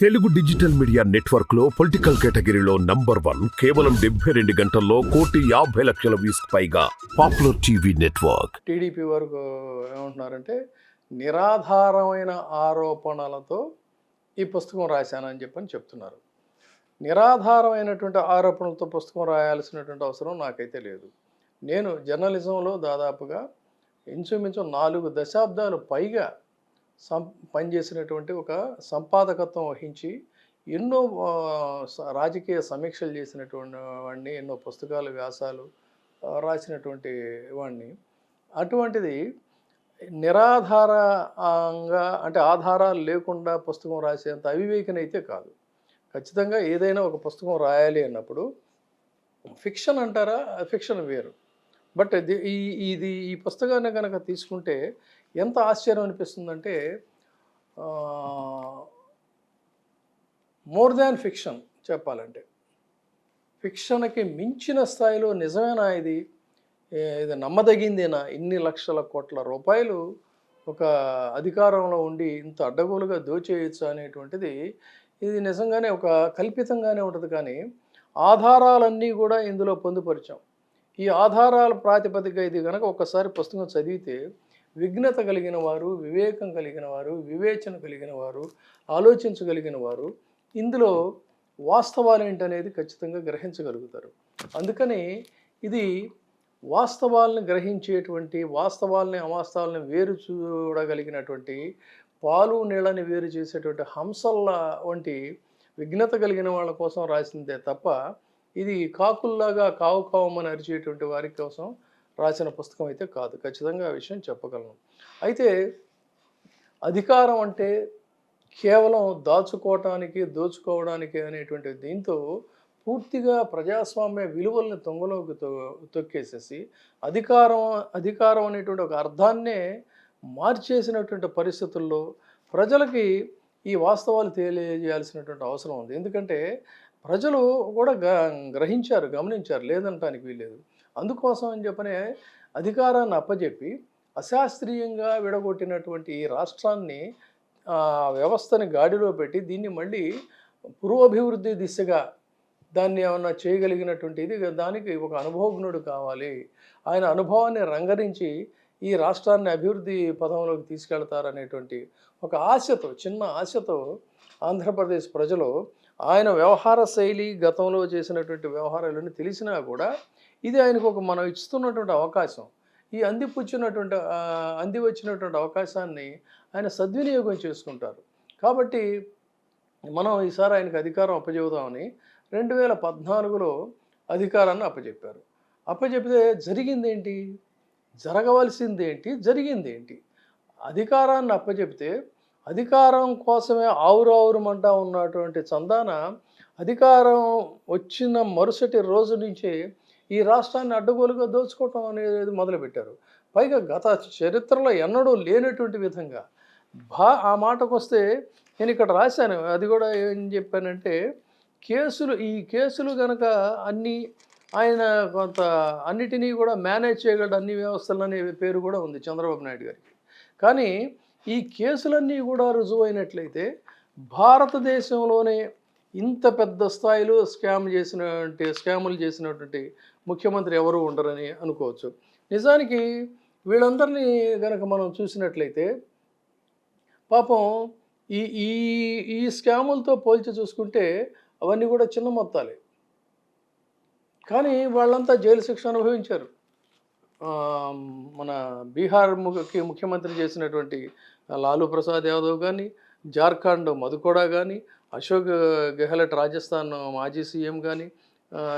Telugu digital media నెట్వర్క్లో political కేటగిరీలో number one కేవలం డెబ్బై రెండు గంటల్లో కోటి యాభై లక్షల వ్యూస్ పైగా పాపులర్ టీవీ నెట్వర్క్. టీడీపీ వరకు ఏమంటున్నారంటే నిరాధారమైన ఆరోపణలతో ఈ పుస్తకం రాశానని చెప్పని చెప్తున్నారు. నిరాధారమైనటువంటి ఆరోపణలతో పుస్తకం రాయాల్సినటువంటి అవసరం నాకైతే లేదు. నేను జర్నలిజంలో దాదాపుగా ఇంచుమించు నాలుగు దశాబ్దాలు పైగా సం పనిచేసినటువంటి ఒక సంపాదకత్వం వహించి ఎన్నో రాజకీయ సమీక్షలు చేసినటువంటి వాడిని ఎన్నో పుస్తకాలు వ్యాసాలు రాసినటువంటి వాడిని. అటువంటిది నిరాధారంగా అంటే ఆధారాలు లేకుండా పుస్తకం రాసేంత అవివేకనైతే కాదు. ఖచ్చితంగా ఏదైనా ఒక పుస్తకం రాయాలి అన్నప్పుడు ఫిక్షన్ అంటారా? ఫిక్షన్ వేరు. బట్ ఈ ఇది ఈ పుస్తకాన్ని కనుక తీసుకుంటే ఎంత ఆశ్చర్యం అనిపిస్తుందంటే మోర్ దాన్ ఫిక్షన్ చెప్పాలంటే. ఫిక్షన్కి మించిన స్థాయిలో నిజమేనా ఇది? ఇది నమ్మదగిందేనా? ఇన్ని లక్షల కోట్ల రూపాయలు ఒక అధికారంలో ఉండి ఇంత అడ్డగోలుగా దోచేయచ్చు అనేటువంటిది ఇది నిజంగానే ఒక కల్పితంగానే ఉంటుంది కానీ ఆధారాలన్నీ కూడా ఇందులో పొందుపరిచాం. ఈ ఆధారాల ప్రాతిపదిక ఇది కనుక ఒక్కసారి పుస్తకం చదివితే విఘ్నత కలిగిన వారు వివేకం కలిగిన వారు వివేచన కలిగిన వారు ఆలోచించగలిగిన వారు ఇందులో వాస్తవాలు ఏంటనేది ఖచ్చితంగా గ్రహించగలుగుతారు. అందుకని ఇది వాస్తవాలను గ్రహించేటువంటి వాస్తవాలని అవాస్తవాలని వేరు చూడగలిగినటువంటి పాలు నీళ్ళని వేరు చేసేటువంటి హంసల వంటి విఘ్నత కలిగిన వాళ్ళ కోసం రాసిందే తప్ప ఇది కాకుల్లాగా కావు కావమని అరిచేటువంటి వారి కోసం రాసిన పుస్తకం అయితే కాదు. ఖచ్చితంగా ఆ విషయం చెప్పగలను. అయితే అధికారం అంటే కేవలం దాచుకోవటానికి దోచుకోవడానికి అనేటువంటి దీంతో పూర్తిగా ప్రజాస్వామ్య విలువల్ని తొంగలోకి తొ- తొక్కేసేసి అధికారం అధికారం అనేటువంటి ఒక అర్థాన్నే మార్చేసినటువంటి పరిస్థితుల్లో ప్రజలకి ఈ వాస్తవాలు తెలియజేయాల్సినటువంటి అవసరం ఉంది. ఎందుకంటే ప్రజలు కూడా గ గ్రహించారు గమనించారు లేదనటానికి వీల్లేదు. అందుకోసం అని చెప్పనే అధికారాన్ని అప్పజెప్పి అశాస్త్రీయంగా విడగొట్టినటువంటి ఈ రాష్ట్రాన్ని ఆ, వ్యవస్థని గాడిలో పెట్టి దీన్ని మళ్ళీ పురోభివృద్ధి దిశగా దాన్ని ఏమన్నా చేయగలిగినటువంటి ఇది దానికి ఒక అనుభవజ్ఞుడు కావాలి. ఆయన అనుభవాన్ని రంగరించి ఈ రాష్ట్రాన్ని అభివృద్ధి పదంలోకి తీసుకెళ్తారనేటువంటి ఒక ఆశతో చిన్న ఆశతో ఆంధ్రప్రదేశ్ ప్రజలు ఆయన వ్యవహార శైలి గతంలో చేసినటువంటి వ్యవహారాలన్నీ తెలిసినా కూడా ఇది ఆయనకు ఒక మనం ఇస్తున్నటువంటి అవకాశం. ఈ అందిపుచ్చినటువంటి అంది వచ్చినటువంటి అవకాశాన్ని ఆయన సద్వినియోగం చేసుకుంటారు. కాబట్టి మనం ఈసారి ఆయనకు అధికారం అప్పజెబుదామని రెండు వేల పద్నాలుగులో అధికారాన్ని అప్పచెప్పారు అప్పచెప్పితే జరిగింది ఏంటి జరగవలసింది ఏంటి అధికారాన్ని అప్పచెప్తే అధికారం కోసమే ఆవురావురమంటా ఉన్నటువంటి చందాన అధికారం వచ్చిన మరుసటి రోజు నుంచి ఈ రాష్ట్రాన్ని అడ్డగోలుగా దోచుకోవటం అనేది మొదలుపెట్టారు. పైగా గత చరిత్రలో ఎన్నడూ లేనటువంటి విధంగా. భా ఆ మాటకు వస్తే నేను ఇక్కడ రాశాను. అది కూడా ఏం చెప్పానంటే కేసులు ఈ కేసులు కనుక అన్నీ ఆయన కొంత అన్నిటినీ కూడా మేనేజ్ చేయగలడు అన్ని వ్యవస్థలు అనే పేరు కూడా ఉంది చంద్రబాబు నాయుడు గారికి. కానీ ఈ కేసులన్నీ కూడా రుజువైనట్లయితే భారతదేశంలోనే ఇంత పెద్ద స్థాయిలో స్కామ్ చేసినటువంటి స్కాములు చేసినటువంటి ముఖ్యమంత్రి ఎవరు ఉండరని అనుకోవచ్చు. నిజానికి వీళ్ళందరినీ కనుక మనం చూసినట్లయితే పాపం ఈ ఈ ఈ స్కాములతో పోల్చి చూసుకుంటే అవన్నీ కూడా చిన్న మొత్తాలే. కానీ వాళ్ళంతా జైలు శిక్ష అనుభవించారు. మన బీహార్ ముఖ్యమంత్రి చేసినటువంటి లాలూ ప్రసాద్ యాదవ్ కానీ జార్ఖండ్ మధుకోడా కానీ అశోక్ గెహ్లట్ రాజస్థాన్ మాజీ సీఎం కానీ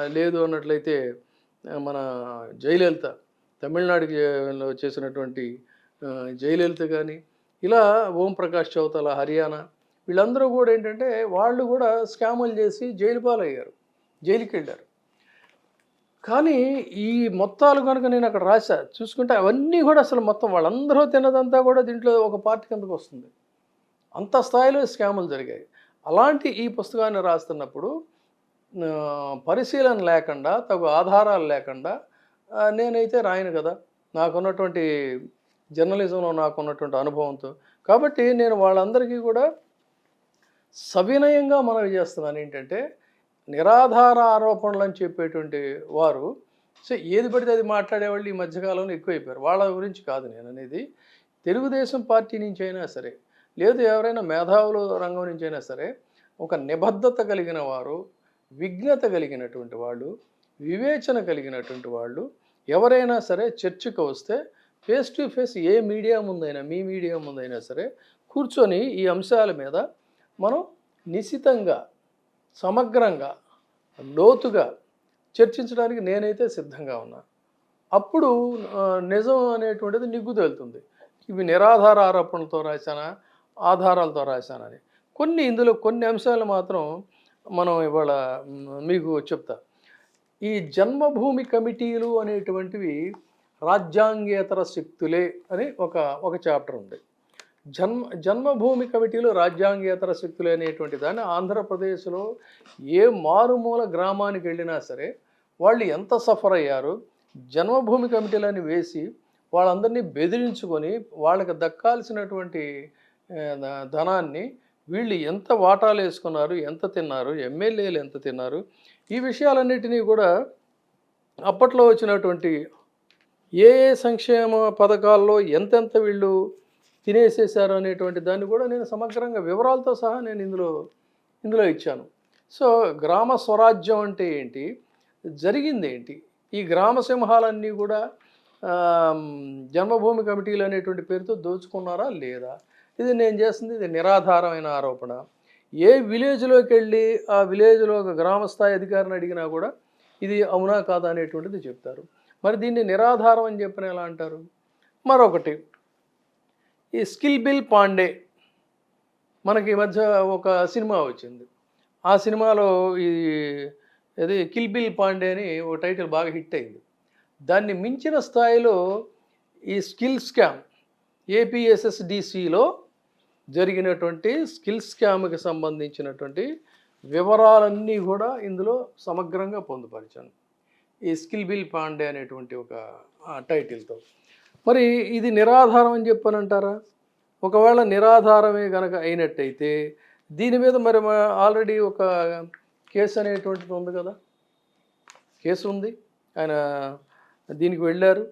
లేదు అన్నట్లయితే మన జయలలిత తమిళనాడుకి చేసినటువంటి జయలలిత కానీ ఇలా ఓం ప్రకాష్ చౌతాల హర్యానా వీళ్ళందరూ కూడా ఏంటంటే వాళ్ళు కూడా స్కాములు చేసి జైలు పాలయ్యారు జైలుకి వెళ్ళారు కానీ ఈ మొత్తాలు కనుక నేను అక్కడ రాశా చూసుకుంటే అవన్నీ కూడా అసలు మొత్తం వాళ్ళందరూ తిన్నదంతా కూడా దీంట్లో ఒక పార్టీ కిందకు వస్తుంది. అంత స్థాయిలో స్కాములు జరిగాయి. అలాంటి ఈ పుస్తకాన్ని రాస్తున్నప్పుడు పరిశీలన లేకుండా తగు ఆధారాలు లేకుండా నేనైతే రాయను కదా. నాకున్నటువంటి జర్నలిజంలో నాకున్నటువంటి అనుభవంతో. కాబట్టి నేను వాళ్ళందరికీ కూడా సవినయంగా మనవి చేస్తున్నాను. ఏంటంటే నిరాధార ఆరోపణలు అని చెప్పేటువంటి వారు. సో ఏది పడితే అది మాట్లాడేవాళ్ళు ఈ మధ్యకాలంలో ఎక్కువైపోయారు. వాళ్ళ గురించి కాదు నేను అనేది. తెలుగుదేశం పార్టీ నుంచి అయినా సరే లేదు ఎవరైనా మేధావుల రంగం నుంచి అయినా సరే ఒక నిబద్ధత కలిగిన వారు విఘ్నత కలిగినటువంటి వాళ్ళు వివేచన కలిగినటువంటి వాళ్ళు ఎవరైనా సరే చర్చకు వస్తే ఫేస్ టు ఫేస్ ఏ మీడియా ముందైనా మీ మీడియా ముందైనా సరే కూర్చొని ఈ అంశాల మీద మనం నిశితంగా సమగ్రంగా లోతుగా చర్చించడానికి నేనైతే సిద్ధంగా ఉన్నా. అప్పుడు నిజం అనేటువంటిది నిగ్గు తేలుతుంది ఇవి నిరాధార ఆరోపణలతో రాశానా? ఆధారాలతో రాశానని కొన్ని ఇందులో కొన్ని అంశాలు మాత్రం మనం ఇవాళ మీకు చెప్తా. ఈ జన్మభూమి కమిటీలు అనేటువంటివి రాజ్యాంగేతర శక్తులే అని ఒక ఒక చాప్టర్ ఉంది. జన్మ జన్మభూమి కమిటీలు రాజ్యాంగేతర శక్తులు అనేటువంటి దాన్ని ఆంధ్రప్రదేశ్లో ఏ మారుమూల గ్రామానికి వెళ్ళినా సరే వాళ్ళు ఎంత సఫర్ అయ్యారు జన్మభూమి కమిటీలని వేసి వాళ్ళందరినీ బెదిరించుకొని వాళ్ళకి దక్కాల్సినటువంటి ధనాన్ని వీళ్ళు ఎంత వాటాలు వేసుకున్నారు ఎంత తిన్నారు ఎమ్మెల్యేలు ఎంత తిన్నారు ఈ విషయాలన్నిటినీ కూడా అప్పట్లో వచ్చినటువంటి ఏ ఏ సంక్షేమ పథకాల్లో ఎంతెంత వీళ్ళు తినేసేశారు అనేటువంటి దాన్ని కూడా నేను సమగ్రంగా వివరాలతో సహా నేను ఇందులో ఇందులో ఇచ్చాను. సో గ్రామ స్వరాజ్యం అంటే ఏంటి? జరిగింది ఏంటి? ఈ గ్రామ సింహాలన్నీ కూడా జన్మభూమి కమిటీలు అనేటువంటి పేరుతో దోచుకున్నారా లేదా? ఇది నేను చేస్తుంది ఇది నిరాధారమైన ఆరోపణ. ఏ విలేజ్లోకి వెళ్ళి ఆ విలేజ్లో ఒక గ్రామ స్థాయి అధికారిని అడిగినా కూడా ఇది అవునా కాదా అనేటువంటిది చెప్తారు. మరి దీన్ని నిరాధారం అని చెప్పిన ఎలా అంటారు? మరొకటి ఈ స్కిల్ బిల్ పాండే మనకి ఈ మధ్య ఒక సినిమా వచ్చింది. ఆ సినిమాలో ఈ ఇది కిల్ బిల్ పాండే అని ఓ టైటిల్ బాగా హిట్ అయింది. దాన్ని మించిన స్థాయిలో ఈ స్కిల్ స్కామ్ ఏపీఎస్ఎస్డిసిలో జరిగినటువంటి స్కిల్ స్కామ్కి సంబంధించినటువంటి వివరాలన్నీ కూడా ఇందులో సమగ్రంగా పొందుపరిచాను. ఈ స్కిల్ బిల్ పాండే అనేటువంటి ఒక టైటిల్తో. మరి ఇది నిరాధారం అని చెప్పనంటారా? ఒకవేళ నిరాధారమే కనుక అయినట్టయితే దీని మీద మరి ఆల్రెడీ ఒక కేసు అనేటువంటిది ఉంది కదా? కేసు ఉంది. ఆయన దీనికి వెళ్ళారు.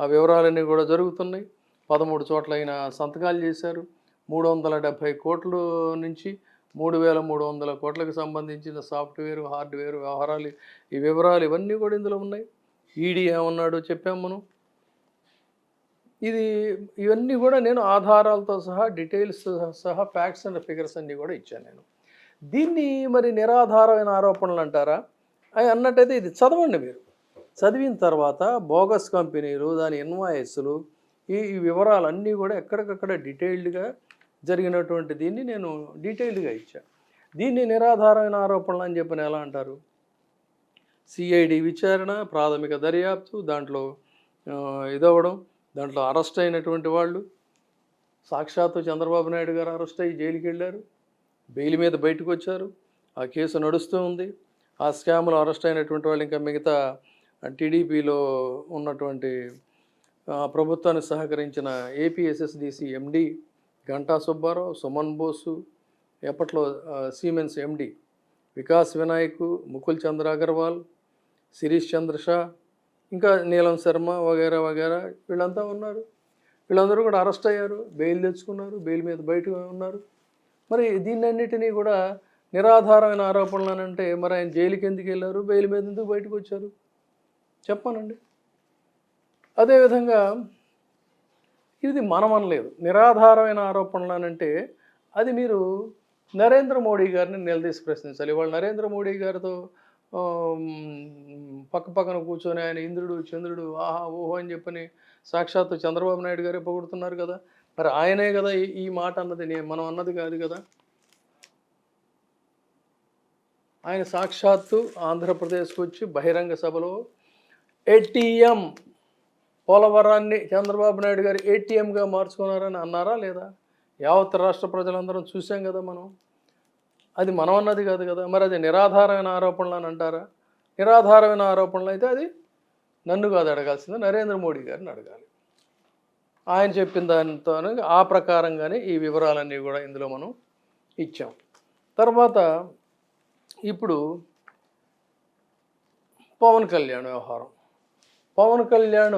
ఆ వివరాలన్నీ కూడా జరుగుతున్నాయి. పదమూడు చోట్ల ఆయన సంతకాలు చేశారు. మూడు వందల డెబ్భై కోట్ల నుంచి మూడు వేల మూడు వందల కోట్లకు సంబంధించిన సాఫ్ట్వేర్ హార్డ్వేర్ వ్యవహారాలు ఈ వివరాలు ఇవన్నీ కూడా ఇందులో ఉన్నాయి. ఈడీ ఏమన్నాడో చెప్పాం మనం. ఇది ఇవన్నీ కూడా నేను ఆధారాలతో సహా డీటెయిల్స్ సహా ఫ్యాక్ట్స్ అండ్ ఫిగర్స్ అన్నీ కూడా ఇచ్చాను నేను. దీన్ని మరి నిరాధారమైన ఆరోపణలు అంటారా? అవి అన్నట్టయితే ఇది చదవండి మీరు. చదివిన తర్వాత బోగస్ కంపెనీలు దాని ఇన్వాయిస్లు ఈ వివరాలన్నీ కూడా ఎక్కడికక్కడ డీటెయిల్డ్గా జరిగినటువంటి దీన్ని నేను డీటెయిల్డ్గా ఇచ్చాను. దీన్ని నిరాధారమైన ఆరోపణలు అని చెప్పిన ఎలా అంటారు? సిఐడి విచారణ ప్రాథమిక దర్యాప్తు దాంట్లో ఇదవడం దాంట్లో అరెస్ట్ అయినటువంటి వాళ్ళు సాక్షాత్తు చంద్రబాబు నాయుడు గారు అరెస్ట్ అయ్యి జైలుకి వెళ్ళారు బెయిల్ మీద బయటకు వచ్చారు ఆ కేసు నడుస్తూ ఉంది. ఆ స్కామ్లో అరెస్ట్ అయినటువంటి వాళ్ళు ఇంకా మిగతా టీడీపీలో ఉన్నటువంటి ప్రభుత్వాన్ని ప్రభుత్వానికి సహకరించిన ఏపీఎస్ఎస్డిసి ఎండి గంటా సుబ్బారావు సుమన్ బోసు ఎప్పట్లో సీమెన్స్ ఎండి వికాస్ వినాయక్ ముకుల్ చంద్ర అగర్వాల్ శిరీష్ చంద్ర షా ఇంకా నీలం శర్మ వగేరా వగేరా వీళ్ళంతా ఉన్నారు. వీళ్ళందరూ కూడా అరెస్ట్ అయ్యారు. బెయిల్ తెచ్చుకున్నారు. బెయిల్ మీద బయట ఉన్నారు. మరి దీన్నన్నిటినీ కూడా నిరాధారమైన ఆరోపణలు అని అంటే మరి ఆయన జైలుకి ఎందుకు వెళ్ళారు? బెయిల్ మీద ఎందుకు బయటకు వచ్చారు? చెప్పానండి. అదేవిధంగా ఇది మనం అనలేదు నిరాధారమైన ఆరోపణలు అని అంటే అది మీరు నరేంద్ర మోడీ గారిని నిలదీసి ప్రశ్నించాలి. ఇవాళ నరేంద్ర మోడీ గారితో పక్క పక్కన కూర్చొని ఆయన ఇంద్రుడు చంద్రుడు ఆహా ఓహో అని చెప్పని సాక్షాత్తు చంద్రబాబు నాయుడు గారే పొగుడుతున్నారు కదా. మరి ఆయనే కదా ఈ- ఈ మాట అన్నది నేను మనం అన్నది కాదు కదా. ఆయన సాక్షాత్తు ఆంధ్రప్రదేశ్కి వచ్చి బహిరంగ సభలో ఏటీఎం పోలవరాన్ని చంద్రబాబు నాయుడు గారు ఏటీఎంగా మార్చుకున్నారని అన్నారా లేదా? యావత్ రాష్ట్ర ప్రజలందరం చూసాం కదా మనం. అది మనం అన్నది కాదు కదా. మరి అది నిరాధారమైన ఆరోపణలు అని అంటారా? నిరాధారమైన ఆరోపణలు అయితే అది నన్ను కాదు అడగాల్సింది. నరేంద్ర మోడీ గారిని అడగాలి. ఆయన చెప్పిన దానితో ఆ ప్రకారంగానే ఈ వివరాలన్నీ కూడా ఇందులో మనం ఇచ్చాం. తర్వాత ఇప్పుడు పవన్ కళ్యాణ్ వ్యవహారం. పవన్ కళ్యాణ్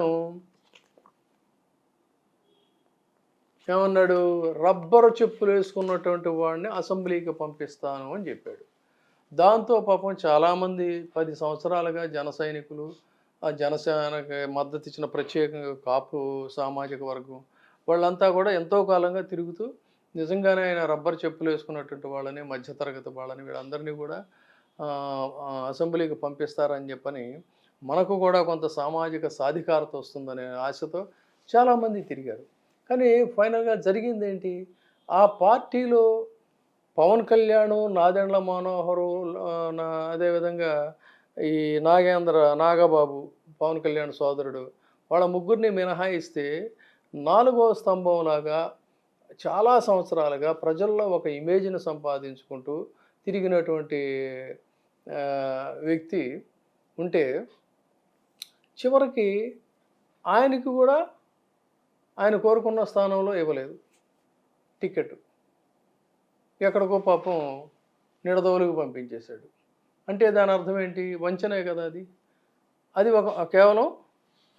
ఏమన్నాడు? రబ్బరు చెప్పులు వేసుకున్నటువంటి వాడిని అసెంబ్లీకి పంపిస్తాను అని చెప్పాడు. దాంతో పాపం చాలామంది పది సంవత్సరాలుగా జన సైనికులు ఆ జనసేనకి మద్దతు ఇచ్చిన ప్రత్యేకంగా కాపు సామాజిక వర్గం వాళ్ళంతా కూడా ఎంతో కాలంగా తిరుగుతూ నిజంగానే ఆయన రబ్బర్ చెప్పులు వేసుకున్నటువంటి వాళ్ళని మధ్యతరగతి వాళ్ళని వీళ్ళందరినీ కూడా అసెంబ్లీకి పంపిస్తారని చెప్పని మనకు కూడా కొంత సామాజిక సాధికారత వస్తుందనే ఆశతో చాలామంది తిరిగారు. కానీ ఫైనల్గా జరిగింది ఏంటి ఆ పార్టీలో పవన్ కళ్యాణ్ నాదెండ్ల మనోహరు నా- అదేవిధంగా ఈ నాగేంద్ర నాగబాబు పవన్ కళ్యాణ్ సోదరుడు వాళ్ళ ముగ్గురిని మినహాయిస్తే నాలుగో స్తంభంలాగా చాలా సంవత్సరాలుగా ప్రజల్లో ఒక ఇమేజ్ని సంపాదించుకుంటూ తిరిగినటువంటి వ్యక్తి ఉంటే చివరికి ఆయనకి కూడా ఆయన కోరుకున్న స్థానంలో ఇవ్వలేదు. టికెట్. ఎక్కడికో పాపం నిడదవులకు పంపించేశాడు. అంటే దాని అర్థం ఏంటి? వంచనే కదా అది. అది ఒక కేవలం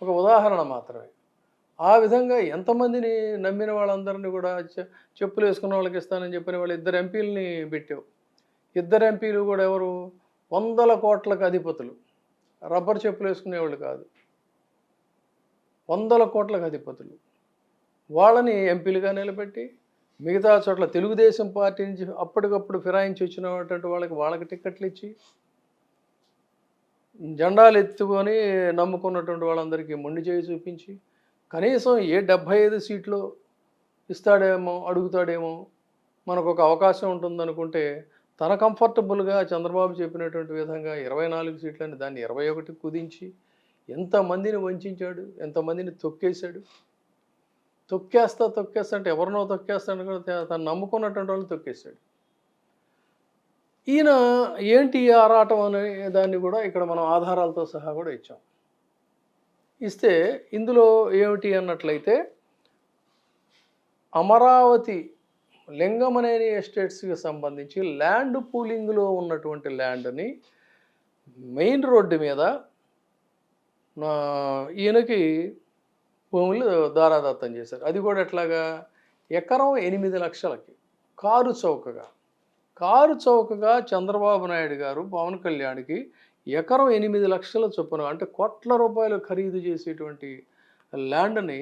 ఒక ఉదాహరణ మాత్రమే. ఆ విధంగా ఎంతమందిని నమ్మిన వాళ్ళందరినీ కూడా చె- చెప్పులు వేసుకున్న వాళ్ళకి ఇస్తానని చెప్పిన వాళ్ళు ఇద్దరు ఎంపీలని పెట్టావు. ఇద్దరు ఎంపీలు కూడా ఎవరు? వందల కోట్లకు అధిపతులు. రబ్బర్ చెప్పులు వేసుకునేవాళ్ళు కాదు. వందల కోట్లకు అధిపతులు. వాళ్ళని ఎంపీలుగా నిలబెట్టి మిగతా చోట్ల తెలుగుదేశం పార్టీ నుంచి అప్పటికప్పుడు ఫిరాయించి వచ్చినటువంటి వాళ్ళకి వాళ్ళకి టిక్కెట్లు ఇచ్చి జెండాలు ఎత్తుకొని నమ్ముకున్నటువంటి వాళ్ళందరికీ మొండి చేయి చూపించి కనీసం ఏ డెబ్భై ఐదు సీట్లు ఇస్తాడేమో అడుగుతాడేమో మనకు ఒక అవకాశం ఉంటుందనుకుంటే తన కంఫర్టబుల్గా చంద్రబాబు చెప్పినటువంటి విధంగా ఇరవై నాలుగు సీట్లని దాన్ని ఇరవై ఒకటి కుదించి ఎంతమందిని వంచాడు ఎంతమందిని తొక్కేశాడు తొక్కేస్తా తొక్కేస్తా అంటే ఎవరినో తొక్కేస్తాడు కూడా తను నమ్ముకున్నటువంటి వాళ్ళని తొక్కేశాడు. ఈయన ఏంటి ఆరాటం అనే దాన్ని కూడా ఇక్కడ మనం ఆధారాలతో సహా కూడా ఇచ్చాం. ఇస్తే ఇందులో ఏమిటి అన్నట్లయితే అమరావతి లింగమనేని ఎస్టేట్స్కి సంబంధించి ల్యాండ్ పూలింగ్లో ఉన్నటువంటి ల్యాండ్ని మెయిన్ రోడ్డు మీద ఈయనకి భూములు దారాదత్తం చేశారు. అది కూడా ఎట్లాగా? ఎకరం ఎనిమిది లక్షలకి. కారు చౌకగా. కారు చౌకగా చంద్రబాబు నాయుడు గారు పవన్ కళ్యాణ్కి ఎకరం ఎనిమిది లక్షల చొప్పున అంటే కోట్ల రూపాయలు ఖరీదు చేసేటువంటి ల్యాండ్ని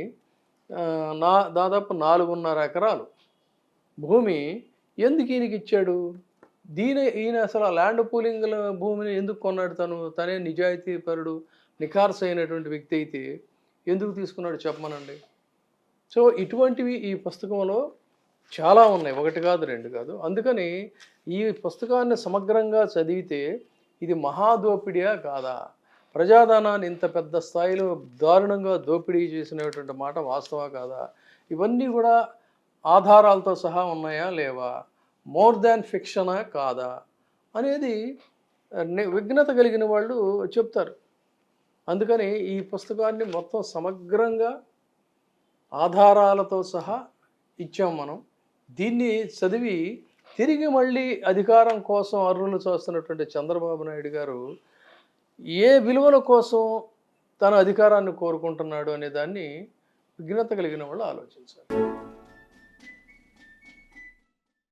నా దాదాపు నాలుగున్నర ఎకరాలు. భూమి ఎందుకు ఈయనకి ఇచ్చాడు? దీని ఈయన అసలు ఆ ల్యాండ్ పూలింగ్ భూమిని ఎందుకు కొన్నాడు తను? తనే నిజాయితీపరుడు నిఖార్స్ అయినటువంటి వ్యక్తి అయితే ఎందుకు తీసుకున్నాడు చెప్పమనండి? సో ఇటువంటివి ఈ పుస్తకంలో చాలా ఉన్నాయి. ఒకటి కాదు రెండు కాదు. అందుకని ఈ పుస్తకాన్ని సమగ్రంగా చదివితే ఇది మహాదోపిడియా కాదా? ప్రజాధనాన్ని ఇంత పెద్ద స్థాయిలో దారుణంగా దోపిడీ చేసినటువంటి మాట వాస్తవా కాదా? ఇవన్నీ కూడా ఆధారాలతో సహా ఉన్నాయా లేవా? మోర్ దాన్ ఫిక్షనా కాదా? అనేది విఘ్నత కలిగిన వాళ్ళు చెప్తారు. అందుకని ఈ పుస్తకాన్ని మొత్తం సమగ్రంగా ఆధారాలతో సహా ఇచ్చాం మనం. దీన్ని చదివి తిరిగి మళ్ళీ అధికారం కోసం అర్రులు చూస్తున్నటువంటి చంద్రబాబు నాయుడు గారు ఏ విలువల కోసం తన అధికారాన్ని కోరుకుంటున్నాడు అనే దాన్ని విఘ్నత కలిగిన వాళ్ళు ఆలోచించాలి.